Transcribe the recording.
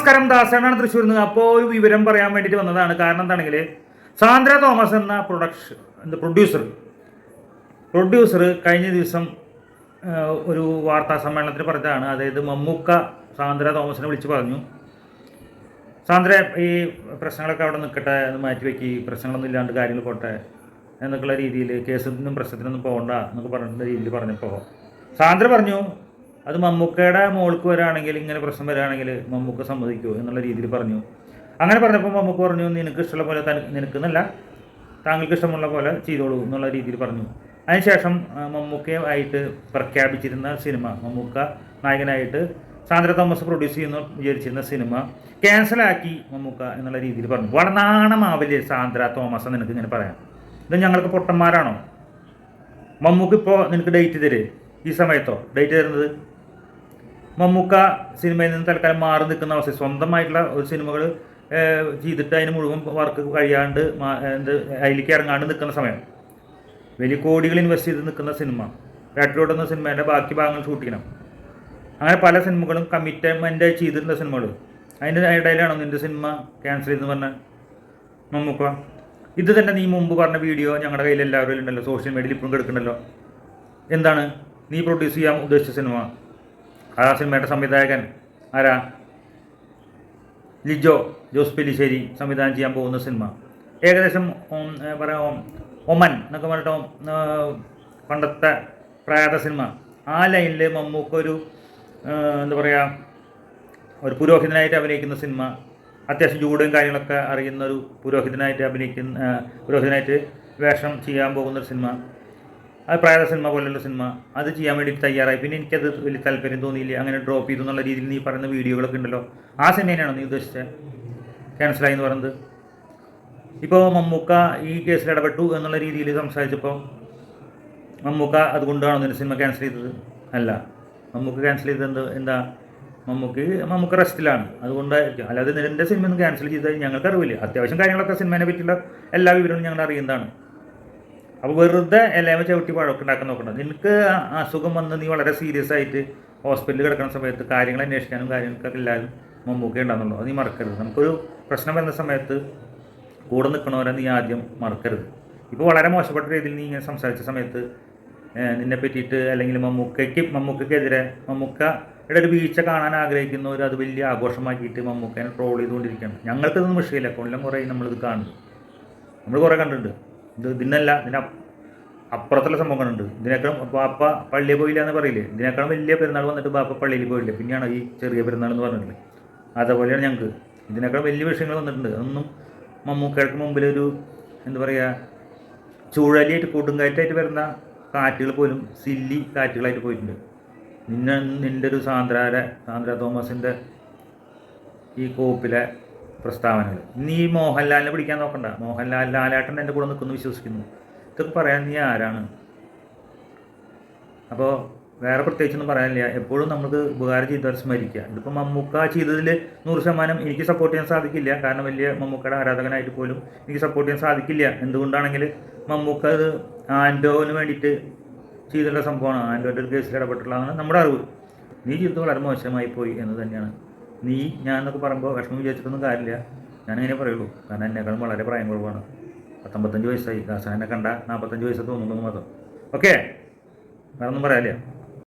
നമസ്കാരം ദാസനാണ് തൃശ്ശൂരിൽ നിന്ന്. അപ്പോൾ വിവരം പറയാൻ വേണ്ടിയിട്ട് വന്നതാണ്. കാരണം എന്താണെങ്കിൽ സാന്ദ്ര തോമസ് എന്ന പ്രൊഡക്ഷൻ എന്താ പ്രൊഡ്യൂസർ പ്രൊഡ്യൂസർ കഴിഞ്ഞ ദിവസം ഒരു വാർത്താ സമ്മേളനത്തിൽ പറഞ്ഞതാണ്. അതായത് മമ്മൂക്ക സാന്ദ്ര തോമസിനെ വിളിച്ച് പറഞ്ഞു. സാന്ദ്ര ഈ പ്രശ്നങ്ങളൊക്കെ അവിടെ നിൽക്കട്ടെ എന്ന് മാറ്റി വെക്കി പ്രശ്നങ്ങളൊന്നും ഇല്ലാണ്ട് കാര്യങ്ങൾ പോട്ടെ എന്നൊക്കെയുള്ള രീതിയിൽ കേസിനും പ്രശ്നത്തിനൊന്നും പോകണ്ട എന്നൊക്കെ പറഞ്ഞിട്ടുള്ള രീതിയിൽ പറഞ്ഞപ്പോൾ സാന്ദ്ര പറഞ്ഞു അത് മമ്മൂക്കയുടെ മോൾക്ക് വരാണെങ്കിൽ ഇങ്ങനെ പ്രശ്നം വരാണെങ്കിൽ മമ്മൂക്ക സമ്മതിക്കൂ എന്നുള്ള രീതിയിൽ പറഞ്ഞു. അങ്ങനെ പറഞ്ഞപ്പോൾ മമ്മൂക്ക പറഞ്ഞു നിനക്ക് ഇഷ്ടമുള്ള പോലെ തനി നിനക്ക് എന്നല്ല താങ്കൾക്ക് ഇഷ്ടമുള്ള പോലെ ചെയ്തോളൂ എന്നുള്ള രീതിയിൽ പറഞ്ഞു. അതിനുശേഷം മമ്മൂക്കയായിട്ട് പ്രഖ്യാപിച്ചിരുന്ന സിനിമ മമ്മൂക്ക നായകനായിട്ട് സാന്ദ്ര തോമസ് പ്രൊഡ്യൂസ് ചെയ്യുന്ന വിചാരിച്ചിരുന്ന സിനിമ ക്യാൻസലാക്കി മമ്മൂക്ക എന്നുള്ള രീതിയിൽ പറഞ്ഞു. വളരെ നാണമാവില്ലേ സാന്ദ്ര തോമസ് നിനക്ക് ഇങ്ങനെ പറയാം. ഇത് ഞങ്ങൾക്ക് പൊട്ടന്മാരാണോ? മമ്മൂക്ക് ഇപ്പോൾ നിനക്ക് ഡേറ്റ് തരേ. ഈ സമയത്തോ? ഡേറ്റ് തരുന്നത്? മമ്മൂക്ക സിനിമയിൽ നിന്ന് തൽക്കാലം മാറി നിൽക്കുന്ന അവസ്ഥ. സ്വന്തമായിട്ടുള്ള ഒരു സിനിമകൾ ചെയ്തിട്ട് അതിന് മുഴുവൻ വർക്ക് കഴിയാണ്ട് എന്ത് അതിലേക്ക് ഇറങ്ങാണ്ട് നിൽക്കുന്ന സമയം. വലിയ കോടികൾ ഇൻവെസ്റ്റ് ചെയ്ത് നിൽക്കുന്ന സിനിമ. രാട്ടിലോട്ട് എന്ന സിനിമേന്റെ ബാക്കി ഭാഗങ്ങൾ ഷൂട്ട് ചെയ്യണം. അങ്ങനെ പല സിനിമകളും കമ്മിറ്റ്മെന്റ് ചെയ്തിട്ടുള്ള സിനിമകൾ അതിന്റെ ഇടയിലാണോ നിന്റെ സിനിമ ക്യാൻസൽ ചെയ്തെന്ന് പറഞ്ഞാൽ മമ്മൂക്ക? ഇത് തന്നെ നീ മുമ്പ് പറഞ്ഞ വീഡിയോ ഞങ്ങളുടെ കയ്യിൽ എല്ലാവരും ഉണ്ടല്ലോ സോഷ്യൽ മീഡിയയിൽ ഇപ്പോഴും കിടക്കുന്നുണ്ടല്ലോ. എന്താണ്? നീ പ്രൊഡ്യൂസ് ചെയ്യാൻ ഉദ്ദേശിച്ച സിനിമ? ആ സിനിമയുടെ സംവിധായകൻ? ആരാ? ലിജോ ജോസ് പെലിശ്ശേരി സംവിധാനം ചെയ്യാൻ പോകുന്ന സിനിമ. ഏകദേശം പറയാം ഒമൻ എന്നൊക്കെ പറഞ്ഞിട്ട് പണ്ടത്തെ പ്രയാത സിനിമ. ആ ലൈനിൽ മമ്മൂക്ക ഒരു എന്താ പറയുക ഒരു പുരോഹിതനായിട്ട് അഭിനയിക്കുന്ന സിനിമ. അത്യാവശ്യം ചൂടും കാര്യങ്ങളൊക്കെ അറിയുന്ന ഒരു പുരോഹിതനായിട്ട് അഭിനയിക്കുന്ന പുരോഹിതനായിട്ട് വേഷം ചെയ്യാൻ പോകുന്ന ഒരു സിനിമ. അത് പ്രായത സിനിമ പോലുള്ള സിനിമ അത് ചെയ്യാൻ വേണ്ടി തയ്യാറായി. പിന്നെ എനിക്കത് വലിയ താല്പര്യം തോന്നിയില്ല. അങ്ങനെ ഡ്രോപ്പ് ചെയ്തു എന്നുള്ള രീതിയിൽ നീ പറയുന്ന വീഡിയോകളൊക്കെ ഉണ്ടല്ലോ. ആ സിനിമേനാണോ നീ ഉദ്ദേശിച്ചത് ക്യാൻസലായി എന്ന് പറയുന്നത്. ഇപ്പോൾ മമ്മൂക്ക ഈ കേസിൽ ഇടപെട്ടു എന്നുള്ള രീതിയിൽ സംസാരിച്ചപ്പോൾ മമ്മൂക്ക അതുകൊണ്ടാണോ നിന്റെ സിനിമ ക്യാൻസൽ ചെയ്തത്? അല്ല. മമ്മൂക്ക ക്യാൻസൽ ചെയ്തത് എന്ത്? എന്താ? മമ്മൂക്ക് മമ്മൂക്ക റെസ്റ്റിലാണ് അതുകൊണ്ടായിരിക്കും. അല്ലാതെ നിന്റെ സിനിമ ഒന്നും ക്യാൻസൽ ചെയ്താൽ ഞങ്ങൾക്ക് അറിവില്ല അത്യാവശ്യം കാര്യങ്ങളൊക്കെ സിനിമേനെ പറ്റിയുള്ള എല്ലാ വിവരങ്ങളും ഞങ്ങൾ അറിയുന്നതാണ്. അപ്പോൾ വെറുതെ എല്ലാവരും ചവിട്ടി പഴമൊക്കെ ഉണ്ടാക്കാൻ നോക്കണം നിനക്ക് അസുഖം വന്ന് നീ വളരെ സീരിയസ് ആയിട്ട് ഹോസ്പിറ്റലിൽ കിടക്കുന്ന സമയത്ത് കാര്യങ്ങൾ അന്വേഷിക്കാനും കാര്യങ്ങൾക്കൊക്കെ എല്ലാവരും മുമ്പൊക്കെ ഉണ്ടാകുന്നുള്ളൂ അത് നീ മറക്കരുത്. നമുക്കൊരു പ്രശ്നം വരുന്ന സമയത്ത് കൂടെ നിൽക്കണവരെ നീ ആദ്യം മറക്കരുത്. ഇപ്പോൾ വളരെ മോശപ്പെട്ട രീതിയിൽ നീ ഇങ്ങനെ സംസാരിച്ച സമയത്ത് നിന്നെ പറ്റിയിട്ട് അല്ലെങ്കിൽ മമ്മൂക്കയ്ക്ക് മമ്മൂക്കയ്ക്കെതിരെ മമ്മൂക്കയുടെ ഒരു വീഴ്ച കാണാൻ ആഗ്രഹിക്കുന്നവർ അത് വലിയ ആഘോഷമാക്കിയിട്ട് മമ്മൂക്കനെ ട്രോൾ ചെയ്തുകൊണ്ടിരിക്കുകയാണ്. ഞങ്ങൾക്കിതൊന്നും വിഷയമില്ല. കൊല്ലം കുറേ നമ്മളിത് കാണുന്നു. നമ്മൾ കുറേ കണ്ടിട്ടുണ്ട്. ഇത് ഇതിനല്ല ഇതിന് അപ്പുറത്തുള്ള സംഭവങ്ങളുണ്ട്. ഇതിനേക്കാളും ബാപ്പ പള്ളിയിൽ പോയില്ല എന്ന് പറയില്ലേ? ഇതിനേക്കാളും വലിയ പെരുന്നാൾ വന്നിട്ട് ബാപ്പ പള്ളിയിൽ പോയില്ല? പിന്നെയാണ് ഈ ചെറിയ പെരുന്നാൾ എന്ന് പറഞ്ഞിട്ടില്ലേ അതേപോലെയാണ് ഞങ്ങൾക്ക് ഇതിനേക്കാളും വലിയ വിഷയങ്ങൾ വന്നിട്ടുണ്ട്. അതൊന്നും മമ്മൂക്കൾക്ക് മുമ്പിൽ ഒരു എന്താ പറയുക ചുഴലിയായിട്ട് കൊടുങ്കാറ്റായിട്ട് വരുന്ന കാറ്റുകൾ പോലും സില്ലി കാറ്റുകളായിട്ട് പോയിട്ടുണ്ട്. നിന്നെ നിന്റെ ഒരു സാന്ദ്രാര സാന്ദ്ര തോമസിന്റെ ഈ കോപ്പിലെ പ്രസ്താവനകൾ. നീ മോഹൻലാലിനെ പിടിക്കാൻ നോക്കണ്ട. മോഹൻലാൽ ലാലേട്ടൻ എന്റെ കൂടെ നിൽക്കുന്നു വിശ്വസിക്കുന്നു. ഇതൊക്കെ പറയാൻ നീ ആരാണ്? അപ്പോൾ വേറെ പ്രത്യേകിച്ചൊന്നും പറയാനില്ല. എപ്പോഴും നമുക്ക് ഉപകാരം ചെയ്തവർ സ്മരിക്കുക. ഇതിപ്പോൾ മമ്മൂക്ക ചെയ്തതിൽ നൂറ് ശതമാനം എനിക്ക് സപ്പോർട്ട് ചെയ്യാൻ സാധിക്കില്ല. കാരണം വലിയ മമ്മൂക്കയുടെ ആരാധകനായിട്ട് പോലും എനിക്ക് സപ്പോർട്ട് ചെയ്യാൻ സാധിക്കില്ല. എന്തുകൊണ്ടാണെങ്കിൽ മമ്മൂക്ക അത് ആൻഡോവിന് വേണ്ടിയിട്ട് ചെയ്തിട്ടുള്ള സംഭവമാണ്. ആൻഡോന്റെ ഒരു കേസിൽ ഇടപെട്ടുള്ളതാണ് നമ്മുടെ അറിവ്. നീ ചെയ്തത് വളരെ മോശമായി പോയി എന്ന് തന്നെയാണ്. നീ ഞാൻ എന്നൊക്കെ പറയുമ്പോൾ വിഷമം വിചാരിച്ചിട്ടൊന്നും കാര്യമില്ല. ഞാനിങ്ങനെ പറയുള്ളൂ. കാരണം എന്നെക്കാളും വളരെ പ്രായം കുറവാണ്. പത്തൊമ്പത്തഞ്ച് വയസ്സായി. ദാസനെ കണ്ട നാൽപ്പത്തഞ്ച് വയസ്സ് തോന്നുന്നു മാത്രം. ഓക്കെ വേറെ ഒന്നും പറയാനില്ല.